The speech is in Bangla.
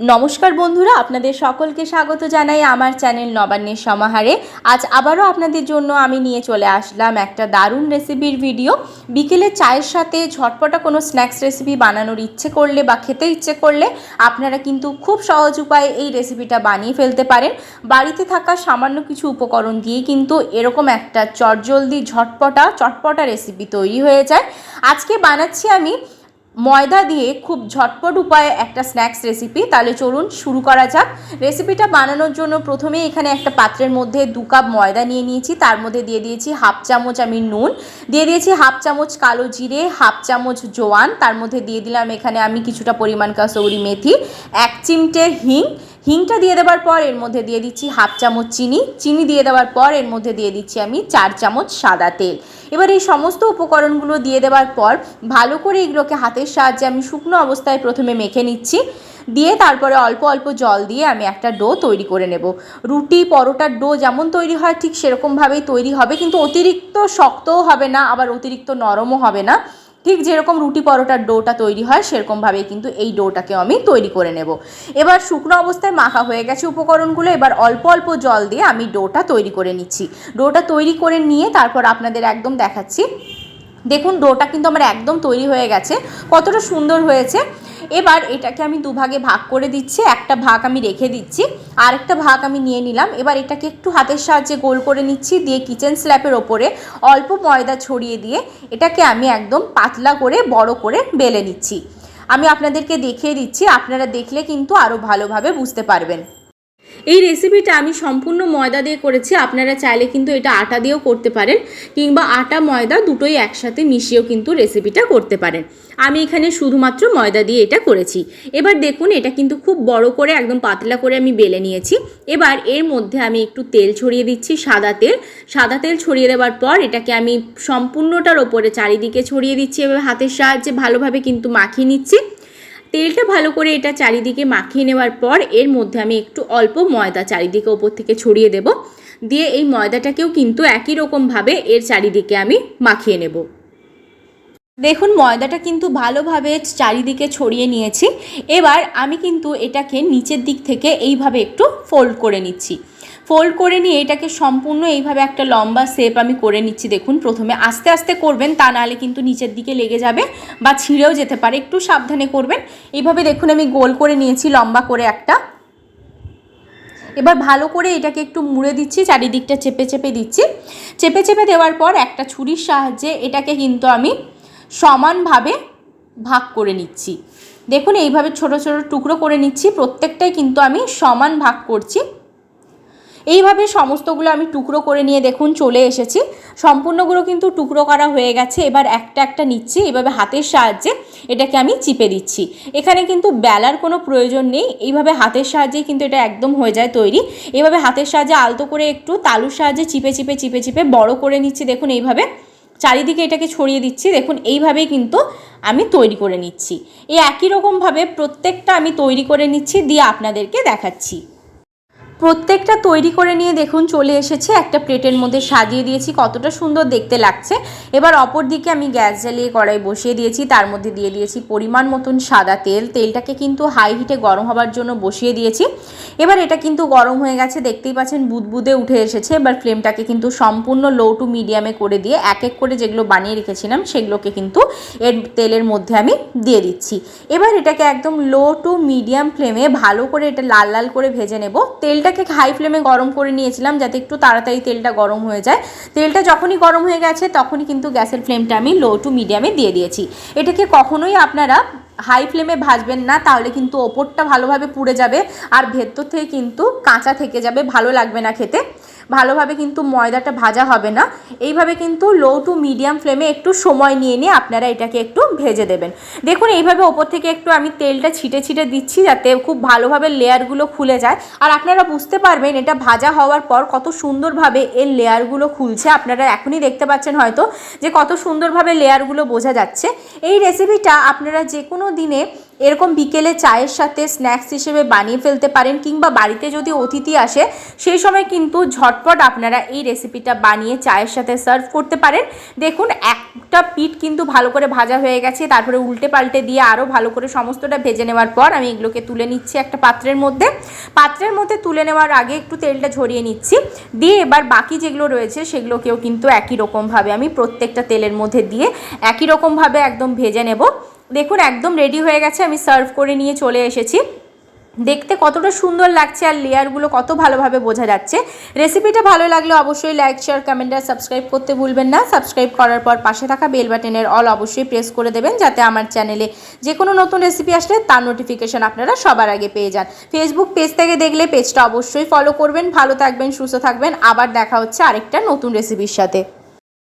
নমস্কার বন্ধুরা, আপনাদের সকলকে স্বাগত জানাই আমার চ্যানেল নবান্নের সমাহারে। আজ আবারও আপনাদের জন্য আমি নিয়ে চলে আসলাম একটা দারুণ রেসিপির ভিডিও। বিকেলে চায়ের সাথে ঝটপটা কোনো স্ন্যাক্স রেসিপি বানানোর ইচ্ছে করলে বা খেতে ইচ্ছে করলে আপনারা কিন্তু খুব সহজ উপায়ে এই রেসিপিটা বানিয়ে ফেলতে পারেন। বাড়িতে থাকা সামান্য কিছু উপকরণ দিয়ে কিন্তু এরকম একটা চটজলদি ঝটপটা, চটপটা রেসিপি তৈরি হয়ে যায়। আজকে বানাচ্ছি আমি ময়দা দিয়ে খুব ঝটপট উপায়ে একটা স্ন্যাক্স রেসিপি তাহলে চলুন শুরু করা যাক। রেসিপিটা বানানোর জন্য প্রথমে এখানে একটা পাত্রের মধ্যে দু কাপ ময়দা নিয়ে নিয়েছি। তার মধ্যে দিয়ে দিয়েছি হাফ চামচ আমি নুন। দিয়ে দিয়েছি হাফ চামচ কালো জিরে, হাফ চামচ জোয়ান। তার মধ্যে দিয়ে দিলাম এখানে আমি কিছুটা পরিমাণ কাসৌরি মেথি, এক চিমটে হিং হিংটা দিয়ে দেওয়ার পর এর মধ্যে দিয়ে দিচ্ছি হাফ চামচ চিনি। চিনি দিয়ে দেওয়ার পর এর মধ্যে দিয়ে দিচ্ছি আমি চার চামচ সাদা তেল। এবার এই সমস্ত উপকরণগুলো দিয়ে দেওয়ার পর ভালো করে এগুলোকে হাতের সাহায্যে আমি শুকনো অবস্থায় প্রথমে মেখে নিচ্ছি। দিয়ে তারপরে অল্প অল্প জল দিয়ে আমি একটা ডো তৈরি করে নেব। রুটি, পরোটার ডো যেমন তৈরি হয় ঠিক সেরকমভাবেই তৈরি হবে, কিন্তু অতিরিক্ত শক্তও হবে না, আবার অতিরিক্ত নরমও হবে না। ঠিক যেরকম রুটি পরোটার ডোটা তৈরি হয় সেরকমভাবেই কিন্তু এই ডোটাকেও আমি তৈরি করে নেব। এবার শুকনো অবস্থায় মাখা হয়ে গেছে উপকরণগুলো, এবার অল্প অল্প জল দিয়ে আমি ডোটা তৈরি করে নিচ্ছি। ডোটা তৈরি করে নিয়ে তারপর আপনাদের একদম দেখাচ্ছি। দেখুন, ডোটা কিন্তু আমার একদম তৈরি হয়ে গেছে। কতটা সুন্দর হয়েছে। এবার এটাকে আমি দুভাগে ভাগ করে দিচ্ছি, একটা ভাগ আমি রেখে দিচ্ছি, আরেকটা ভাগ আমি নিয়ে নিলাম। এবার এটাকে একটু হাতের সাহায্যে গোল করে নিচ্ছি, দিয়ে কিচেন স্ল্যাপের ওপরে অল্প ময়দা ছড়িয়ে দিয়ে এটাকে আমি একদম পাতলা করে, বড় করে বেলে নিচ্ছি। আমি আপনাদেরকে দেখিয়ে দিচ্ছি, আপনারা দেখলে কিন্তু আরও ভালোভাবে বুঝতে পারবেন। এই রেসিপিটা আমি সম্পূর্ণ ময়দা দিয়ে করেছি, আপনারা চাইলে কিন্তু এটা আটা দিয়েও করতে পারেন, কিংবা আটা, ময়দা দুটোই একসাথে মিশিয়েও কিন্তু রেসিপিটা করতে পারেন। আমি এখানে শুধুমাত্র ময়দা দিয়ে এটা করেছি। এবার দেখুন, এটা কিন্তু খুব বড় করে, একদম পাতলা করে আমি বেলে নিয়েছি। এবার এর মধ্যে আমি একটু তেল ছড়িয়ে দিচ্ছি, সাদা তেল। সাদা তেল ছড়িয়ে দেওয়ার পর এটাকে আমি সম্পূর্ণটার ওপরে চারিদিকে ছড়িয়ে দিচ্ছি এবার হাতের সাহায্যে ভালোভাবে কিন্তু মাখিয়ে নিচ্ছি। তেলটা ভালো করে এটা চারিদিকে মাখিয়ে নেওয়ার পর এর মধ্যে আমি একটু অল্প ময়দা চারিদিকে ওপর থেকে ছড়িয়ে দেব। দিয়ে এই ময়দাটাকেও কিন্তু একই রকমভাবে এর চারিদিকে আমি মাখিয়ে নেব। দেখুন, ময়দাটা কিন্তু ভালোভাবে চারিদিকে ছড়িয়ে নিয়েছি। এবার আমি কিন্তু এটাকে নিচের দিক থেকে এইভাবে একটু ফোল্ড করে নিচ্ছি। ফোল্ড করে নিয়ে এটাকে সম্পূর্ণ এইভাবে একটা লম্বা শেপ আমি করে নিচ্ছি। দেখুন, প্রথমে আস্তে আস্তে করবেন, তা নাহলে কিন্তু নিচের দিকে লেগে যাবে বা ছিঁড়েও যেতে পারে। একটু সাবধানে করবেন। এইভাবে দেখুন, আমি গোল করে নিয়েছি লম্বা করে একটা। এবার ভালো করে এটাকে একটু মুড়ে দিচ্ছি, চারিদিকটা চেপে চেপে দিচ্ছি। চেপে চেপে দেওয়ার পর একটা ছুরির সাহায্যে এটাকে কিন্তু আমি সমানভাবে ভাগ করে নিচ্ছি। দেখুন, এইভাবে ছোট ছোট টুকরো করে নিচ্ছি, প্রত্যেকটাই কিন্তু আমি সমান ভাগ করছি। এইভাবে সমস্তগুলো আমি টুকরো করে নিয়ে দেখুন, চলে এসেছি। সম্পূর্ণগুলো কিন্তু টুকরো করা হয়ে গেছে, এবার একটা একটা নিচ্ছি, এভাবে হাতের সাহায্যে এটাকে আমি চিপে দিচ্ছি। এখানে কিন্তু বেলার কোনো প্রয়োজন নেই, এইভাবে হাতের সাহায্যেই কিন্তু এটা একদম হয়ে যায় তৈরি। এইভাবে হাতের সাহায্যে আলতো করে একটু তালুর সাহায্যে চিপে চিপে চিপে চিপে বড় করে নিচ্ছি, দেখুন, এইভাবে। চারিদিকে এটাকে ছড়িয়ে দিচ্ছি। দেখুন, এইভাবেই কিন্তু আমি তৈরি করে নিচ্ছি। এই একই রকমভাবে প্রত্যেকটা আমি তৈরি করে নিচ্ছি, দিয়ে আপনাদেরকে দেখাচ্ছি। প্রত্যেকটা তৈরি করে নিয়ে দেখুন চলে এসেছে। একটা প্লেটের মধ্যে সাজিয়ে দিয়েছি, কতটা সুন্দর দেখতে লাগছে। এবার অপর দিকে আমি গ্যাস জ্বালিয়ে কড়াই বসিয়ে দিয়েছি, তার মধ্যে দিয়ে দিয়েছি পরিমাণ মতন সাদা তেল। তেলটাকে কিন্তু হাই হিটে গরম হবার জন্য বসিয়ে দিয়েছি। এবার এটা কিন্তু গরম হয়ে গেছে, দেখতেই পাচ্ছেন বুদবুদে উঠে এসেছে। এবার ফ্লেমটাকে কিন্তু সম্পূর্ণ লো টু মিডিয়ামে করে দিয়ে এক এক করে যেগুলো বানিয়ে রেখেছিলাম, সেগুলোকে কিন্তু এর তেলের মধ্যে আমি দিয়ে দিচ্ছি। এবার এটাকে একদম লো টু মিডিয়াম ফ্লেমে ভালো করে এটা লাল লাল করে ভেজে নেব। তেলটাকে হাই ফ্লেমে গরম করে নিয়েছিলাম যাতে একটু তাড়াতাড়ি তেলটা গরম হয়ে যায়। তেলটা যখনই গরম হয়ে গেছে, তখনই কিন্তু গ্যাসের ফ্লেমটা আমি লো টু মিডিয়ামে দিয়ে দিয়েছি। এটাকে কখনোই আপনারা হাই ফ্লেমে ভাজবেন না, তাহলে কিন্তু ওপরটা ভালোভাবে পুড়ে যাবে, আর ভেতর থেকে কিন্তু কাঁচা থেকে যাবে, ভালো লাগবে না খেতে। ভালোভাবে কিন্তু ময়দাটা ভাজা হবে না। এইভাবে কিন্তু লো টু মিডিয়াম ফ্লেমে একটু সময় নিয়ে নিয়ে আপনারা এটাকে একটু ভেজে দেবেন। দেখুন, এইভাবে ওপর থেকে একটু আমি তেলটা ছিটে ছিটে দিচ্ছি যাতে খুব ভালোভাবে লেয়ারগুলো খুলে যায়। আর আপনারা বুঝতে পারবেন, এটা ভাজা হওয়ার পর কত সুন্দরভাবে এর লেয়ারগুলো খুলছে। আপনারা এখনই দেখতে পাচ্ছেন হয়তো যে কত সুন্দরভাবে লেয়ারগুলো বোঝা যাচ্ছে। এই রেসিপিটা আপনারা যে কোনো দিনে এরকম বিকেলে চায়ের সাথে স্ন্যাক্স হিসেবে বানিয়ে ফেলতে পারেন কিংবা বাড়িতে যদি অতিথি আসে, সেই সময় কিন্তু ঝটপট আপনারা এই রেসিপিটা বানিয়ে চায়ের সাথে সার্ভ করতে পারেন। দেখুন, একটা পিঠ কিন্তু ভালো করে ভাজা হয়ে গেছে, তারপরে উল্টে পাল্টে দিয়ে আরও ভালো করে সমস্তটা ভেজে নেওয়ার পর আমি এগুলোকে তুলে নিচ্ছি একটা পাত্রের মধ্যে। পাত্রের মধ্যে তুলে নেওয়ার আগে একটু তেলটা ঝরিয়ে নিচ্ছি। দিয়ে এবার বাকি যেগুলো রয়েছে, সেগুলোকেও কিন্তু একই রকমভাবে আমি প্রত্যেকটা তেলের মধ্যে দিয়ে একই রকমভাবে একদম ভেজে নেব। দেখুন, একদম রেডি হয়ে গেছে, আমি সার্ভ করে নিয়ে চলে এসেছি। দেখতে কতটা সুন্দর লাগছে আর লেয়ারগুলো কত ভালোভাবে বোঝা যাচ্ছে। রেসিপিটা ভালো লাগলে অবশ্যই লাইক শেয়ার কমেন্ট আর সাবস্ক্রাইব করতে ভুলবেন না। সাবস্ক্রাইব করার পর পাশে থাকা বেল বাটনের অল অবশ্যই প্রেস করে দেবেন, যাতে আমার চ্যানেলে যে কোনো নতুন রেসিপি আসলে তার নোটিফিকেশন আপনারা সবার আগে পেয়ে যান। ফেসবুক পেজ থেকে দেখলে পেজটা অবশ্যই ফলো করবেন। ভালো থাকবেন, সুস্থ থাকবেন। আবার দেখা হচ্ছে আরেকটা নতুন রেসিপির সাথে।